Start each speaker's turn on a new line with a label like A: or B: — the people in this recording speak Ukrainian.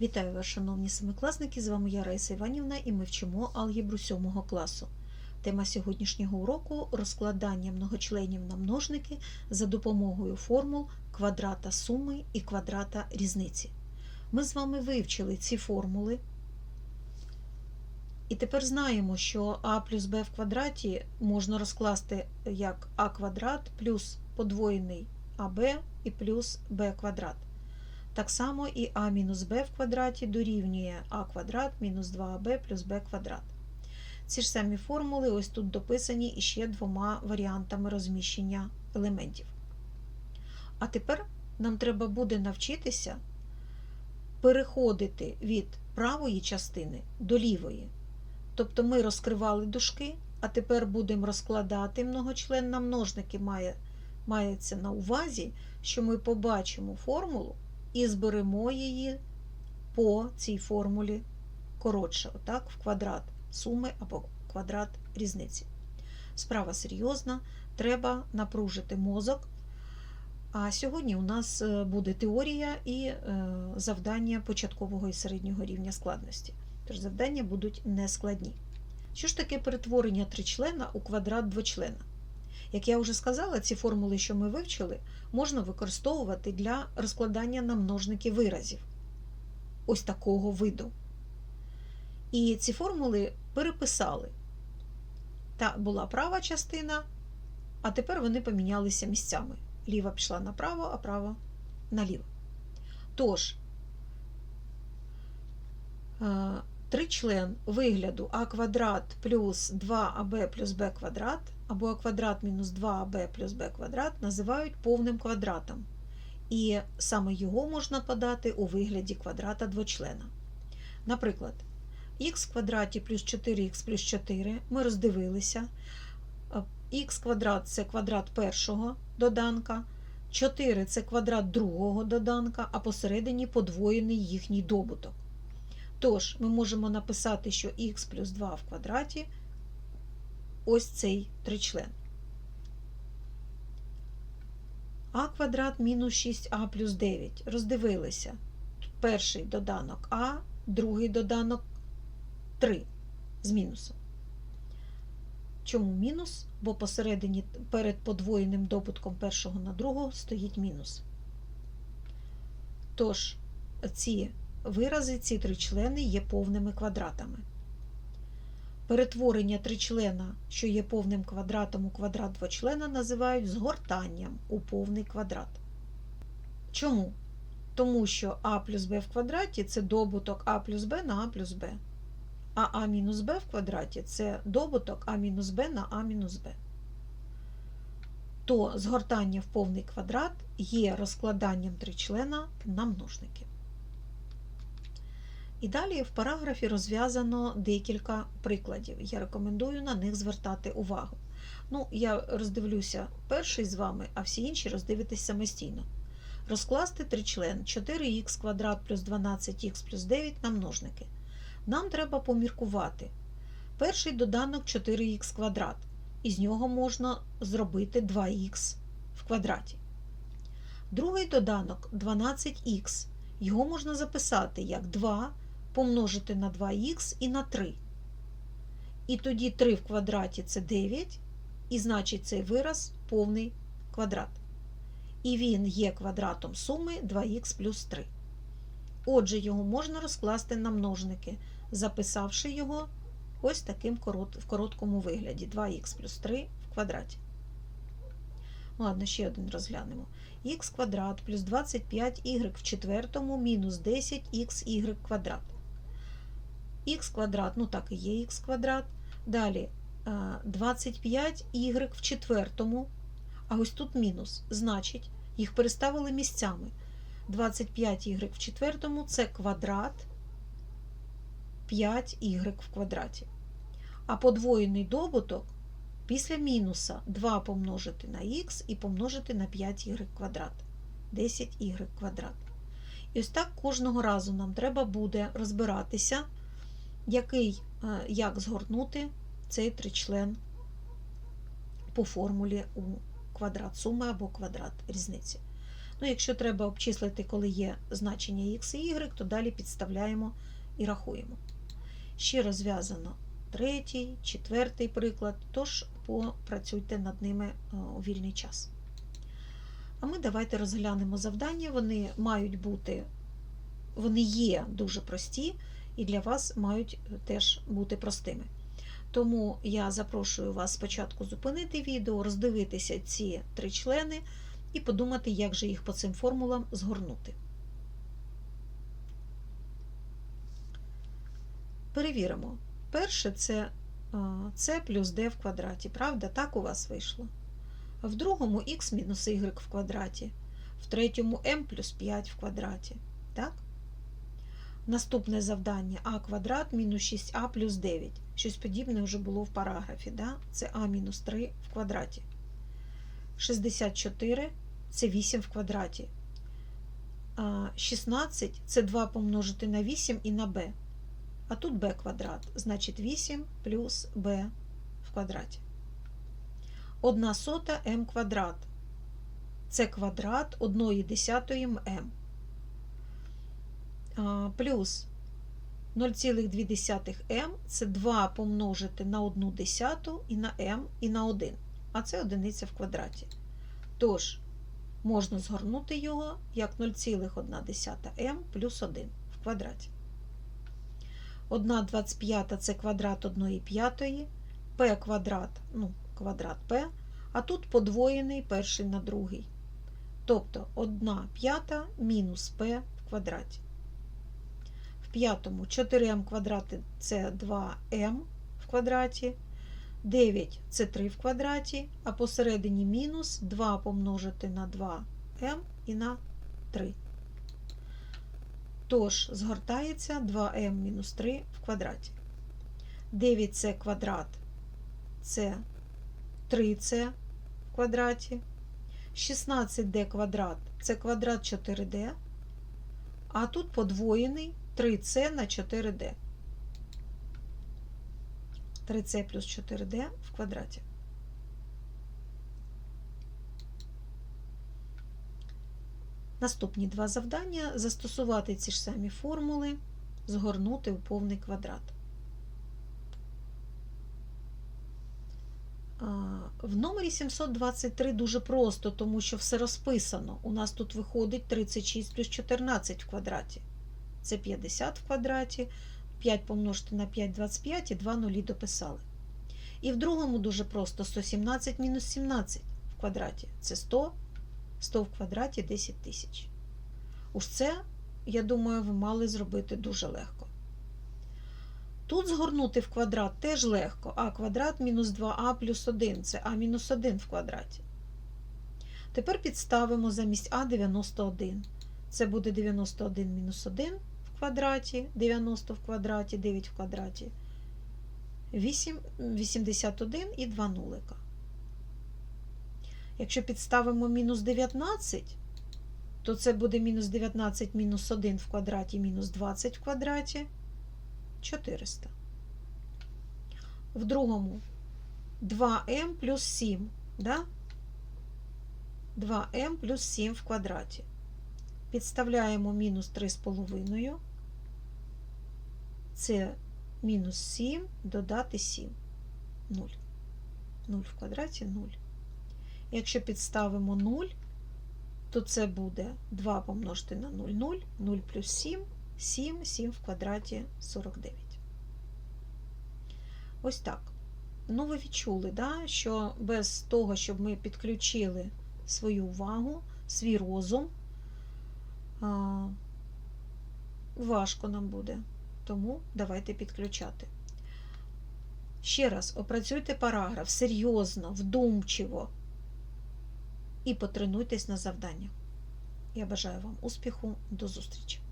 A: Вітаю вас, шановні семикласники! З вами я Раїса Іванівна і ми вчимо алгебру 7 класу. Тема сьогоднішнього уроку розкладання многочленів на множники за допомогою формул квадрата суми і квадрата різниці. Ми з вами вивчили ці формули. І тепер знаємо, що а плюс b в квадраті можна розкласти як а квадрат плюс подвоєний аб і плюс b квадрат. Так само і а мінус b в квадраті дорівнює а квадрат мінус 2аб плюс b квадрат. Ці ж самі формули ось тут дописані іще двома варіантами розміщення елементів. А тепер нам треба буде навчитися переходити від правої частини до лівої. Тобто ми розкривали дужки, а тепер будемо розкладати многочлен на множники. Має, мається на увазі, що ми побачимо формулу і зберемо її по цій формулі коротше, отак, в квадрат суми або квадрат різниці. Справа серйозна, треба напружити мозок. А сьогодні у нас буде теорія і завдання початкового і середнього рівня складності. Тож завдання будуть нескладні. Що ж таке перетворення тричлена у квадрат двочлена? Як я вже сказала, ці формули, що ми вивчили, можна використовувати для розкладання на множники виразів ось такого виду. І ці формули переписали. Та була права частина, а тепер вони помінялися місцями. Ліва пішла направо, а права наліво. Тож, тричлен вигляду а квадрат плюс 2аб плюс b квадрат або а квадрат мінус 2аб плюс b квадрат називають повним квадратом. І саме його можна подати у вигляді квадрата двочлена. Наприклад, х квадраті плюс 4х плюс 4 ми роздивилися. х квадрат це квадрат першого доданка, 4 це квадрат другого доданка, а посередині подвоєний їхній добуток. Тож, ми можемо написати, що х плюс 2 в квадраті ось цей тричлен. А квадрат мінус 6а плюс 9. Роздивилися. Перший доданок А, другий доданок 3 з мінусом. Чому мінус? Бо посередині перед подвоєним добутком першого на другого стоїть мінус. Тож, ці вирази, ці тричлени є повними квадратами. Перетворення тричлена, що є повним квадратом у квадрат двочлена, називають згортанням у повний квадрат. Чому? Тому що а плюс b в квадраті це добуток а плюс b на а плюс b. А а мінус b в квадраті це добуток а мінус b на а мінус b. То згортання в повний квадрат є розкладанням тричлена на множники. І далі в параграфі розв'язано декілька прикладів. Я рекомендую на них звертати увагу. Ну, я роздивлюся перший з вами, а всі інші роздивитесь самостійно. Розкласти тричлен 4х квадрат плюс 12х плюс 9 на множники. Нам треба поміркувати. Перший доданок 4х квадрат. Із нього можна зробити 2х в квадраті. Другий доданок 12х. Його можна записати як 2 помножити на 2х і на 3. І тоді 3 в квадраті це 9, і значить цей вираз повний квадрат. І він є квадратом суми 2х плюс 3. Отже, його можна розкласти на множники, записавши його ось таким в короткому вигляді 2х плюс 3 в квадраті. Ладно, ще один розглянемо. х квадрат плюс 25y в четвертому мінус 10xy квадрат х квадрат, ну так і є х квадрат. Далі 25y в четвертому, а ось тут мінус. Значить, їх переставили місцями. 25y в четвертому це квадрат 5y в квадраті. А подвоєний добуток після мінуса 2 помножити на х і помножити на 5y квадрат. 10y квадрат. І ось так кожного разу нам треба буде розбиратися який, як згорнути цей тричлен по формулі у квадрат суми або квадрат різниці. Ну, якщо треба обчислити, коли є значення x і y, то далі підставляємо і рахуємо. Ще розв'язано третій, четвертий приклад, тож попрацюйте над ними е, у вільний час. А ми давайте розглянемо завдання. Вони мають бути, вони є дуже прості і для вас мають теж бути простими. Тому я запрошую вас спочатку зупинити відео, роздивитися ці три члени і подумати, як же їх по цим формулам згорнути. Перевіримо. Перше це c плюс d в квадраті. Правда, так у вас вийшло. В другому х мінус y в квадраті, в третьому m плюс 5 в квадраті. Так? Наступне завдання а квадрат мінус 6а плюс 9. Щось подібне вже було в параграфі. Да? Це а мінус 3 в квадраті. 64 це 8 в квадраті. 16 це 2 помножити на 8 і на b. А тут b квадрат, значить 8 плюс b в квадраті. 1 сота m квадрат. Це квадрат 1 десятої м. Плюс 0,2 м це 2 помножити на 1 десяту і на m і на 1. А це одиниця в квадраті. Тож, можна згорнути його як 0,1 м плюс 1 в квадраті. 1 25 це квадрат 1 п'ятої, p квадрат, ну, квадрат p, а тут подвоєний перший на другий. Тобто 1 п'ята мінус p в квадраті. П'ятому 4m квадрат це 2m в квадраті, 9 це 3 в квадраті, а посередині мінус 2 помножити на 2m і на 3. Тож, згортається 2m мінус 3 в квадраті. 9c квадрат це 3c в квадраті. 16d квадрат це квадрат 4d, а тут подвоєний 3c на 4d. 3c плюс 4d в квадраті. Наступні два завдання застосувати ці ж самі формули, згорнути у повний квадрат. В номері 723 дуже просто, тому що все розписано. У нас тут виходить 36 плюс 14 в квадраті. Це 50 в квадраті, 5 помножити на 5 25 і 2 нулі дописали. І в другому дуже просто 117 мінус 17 в квадраті. Це 100, 100 в квадраті 10 тисяч. Уж це, я думаю, ви мали зробити дуже легко. Тут згорнути в квадрат теж легко. А квадрат мінус 2а плюс 1 це а мінус 1 в квадраті. Тепер підставимо замість а 91. Це буде 91 мінус 1 квадраті, 90 в квадраті, 9 в квадраті, 8, 81 і 2 нулика. Якщо підставимо мінус 19, то це буде мінус 19 мінус 1 в квадраті мінус 20 в квадраті. 400. В другому 2m плюс 7, да? 2m плюс 7 в квадраті. Підставляємо мінус 3,5. Це мінус 7 додати 7. 0. 0 в квадраті 0. Якщо підставимо 0, то це буде 2 помножити на 0, 0, 0 плюс 7. 7, 7 в квадраті 49. Ось так. Ну, ви відчули, да, що без того, щоб ми підключили свою увагу, свій розум, важко нам буде. Тому давайте підключати. Ще раз опрацюйте параграф серйозно, вдумчиво і потренуйтесь на завдання. Я бажаю вам успіху, до зустрічі!